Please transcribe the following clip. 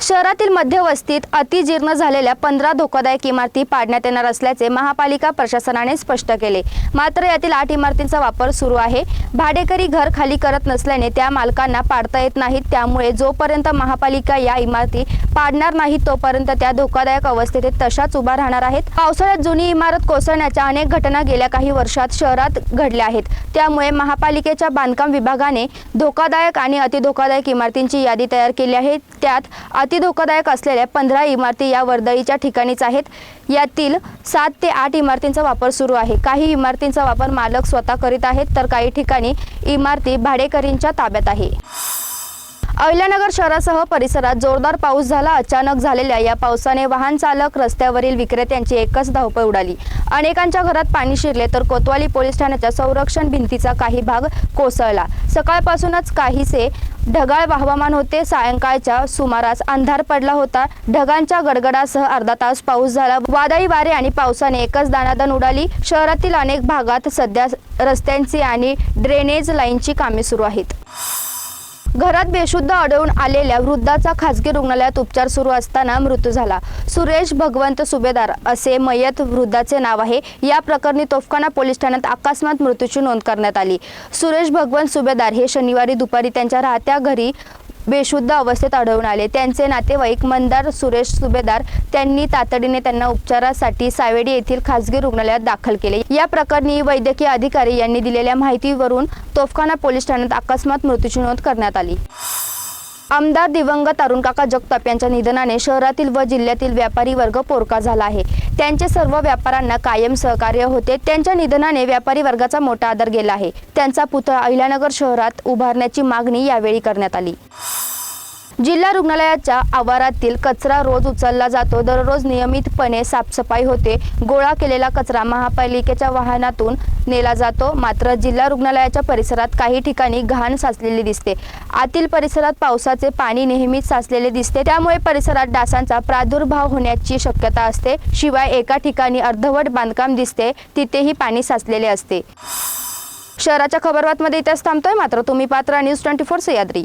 शहरातील मध्यवस्तीत अतिजीर्ण झालेल्या पंधरा धोकादायक इमारती पाडण्यात येणार असल्याचे महापालिका प्रशासनाने स्पष्ट केले. मात्र यातील आठ इमारतींचा वापर सुरू आहे. भाडेकरी घर खाली करत नसल्याने त्या मालकांना पाडता येत नाहीत त्यामुळे जोपर्यंत महापालिका या इमारती पाडणार नाही तोपर्यंत त्या धोकादायक अवस्थेत तशाच उभा राहणार आहेत. पावसाळ्यात जुनी इमारत कोसळण्याच्या अनेक घटना गेल्या काही वर्षात शहरात घडल्या आहेत. त्यामुळे महापालिकेच्या बांधकाम विभागाने धोकादायक आणि अतिधोकादायक इमारतींची यादी तयार केली आहे. त्यात अतिधोकादायक असलेल्या पंधरा इमारती या वर्दळीच्या ठिकाणीच आहेत. यातील सात ते आठ इमारतींचा वापर सुरू आहे. काही इमारतींचा वापर मालक स्वतः करीत आहेत तर काही ठिकाणी इमारती भाडेकरींच्या ताब्यात आहे. अहिल्यानगर शहरासह परिसरात जोरदार पाऊस झाला. अचानक झालेल्या या पावसाने वाहन चालक रस्त्यावरील विक्रेत्यांची एकच धावपळ उडाली. अनेकांच्या घरात पाणी शिरले तर कोतवाली पोलीस ठाण्याच्या संरक्षण भिंतीचा काही भाग कोसळला. सकाळपासूनच काहीसे ढगाळ हवामान होते. सायंकाळच्या सुमारास अंधार पडला होता. ढगांच्या गडगडासह अर्धा तास पाऊस झाला. वादळी वारे आणि पावसाने एकच दाणादण उडाली. शहरातील अनेक भागात सध्या रस्त्यांची आणि ड्रेनेज लाईनची कामे सुरू आहेत. घरात बेशुद्ध आढळून आलेल्या वृद्धाचा खासगी रुग्णालयात उपचार सुरू असताना मृत्यू झाला. सुरेश भगवंत सुभेदार असे मयत वृद्धाचे नाव आहे. या प्रकरणी तोफखाना पोलीस ठाण्यात अकस्मात मृत्यूची नोंद करण्यात आली. सुरेश भगवंत सुभेदार हे शनिवारी दुपारी त्यांच्या राहत्या घरी बेशुद्ध अवस्थेत आढळून आले. त्यांचे नातेवाईक मंदार सुरेश सुभेदार त्यांनी तातडीने त्यांना उपचारासाठी सावेडी येथील खासगी रुग्णालयात दाखल केले. या प्रकरणी वैद्यकीय अधिकारी यांनी दिलेल्या माहितीवरून तोफखाना पोलीस ठाण्यात अकस्मात मृत्यूची नोंद करण्यात आली. आमदार दिवंगत अरुणकाका जगताप यांच्या निधनाने शहरातील व जिल्ह्यातील व्यापारी वर्ग पोरका झाला आहे. त्यांचे सर्व व्यापाऱ्यांना कायम सहकार्य होते. त्यांच्या निधनाने व्यापारी वर्गाचा मोठा आदर गेला आहे. त्यांचा पुतळा अहिल्यानगर शहरात उभारण्याची मागणी यावेळी करण्यात आली. जिल्हा रुग्णालयाच्या आवारातील कचरा रोज उचलला जातो. दररोज नियमितपणे साफसफाई होते. गोळा केलेला कचरा महापालिकेच्या वाहनातून नेला जातो. मात्र जिल्हा रुग्णालयाच्या परिसरात काही ठिकाणी घाण साचलेली दिसते. आतील परिसरात पावसाचे पाणी नेहमीच साचलेले दिसते. त्यामुळे परिसरात डासांचा प्रादुर्भाव होण्याची शक्यता असते. शिवाय एका ठिकाणी अर्धवट बांधकाम दिसते. तिथेही पाणी साचलेले असते. शहराच्या खबरबातमध्ये इथेच थांबतोय. मात्र तुम्ही पात्र न्यूज ट्वेंटी फोर सह्याद्री.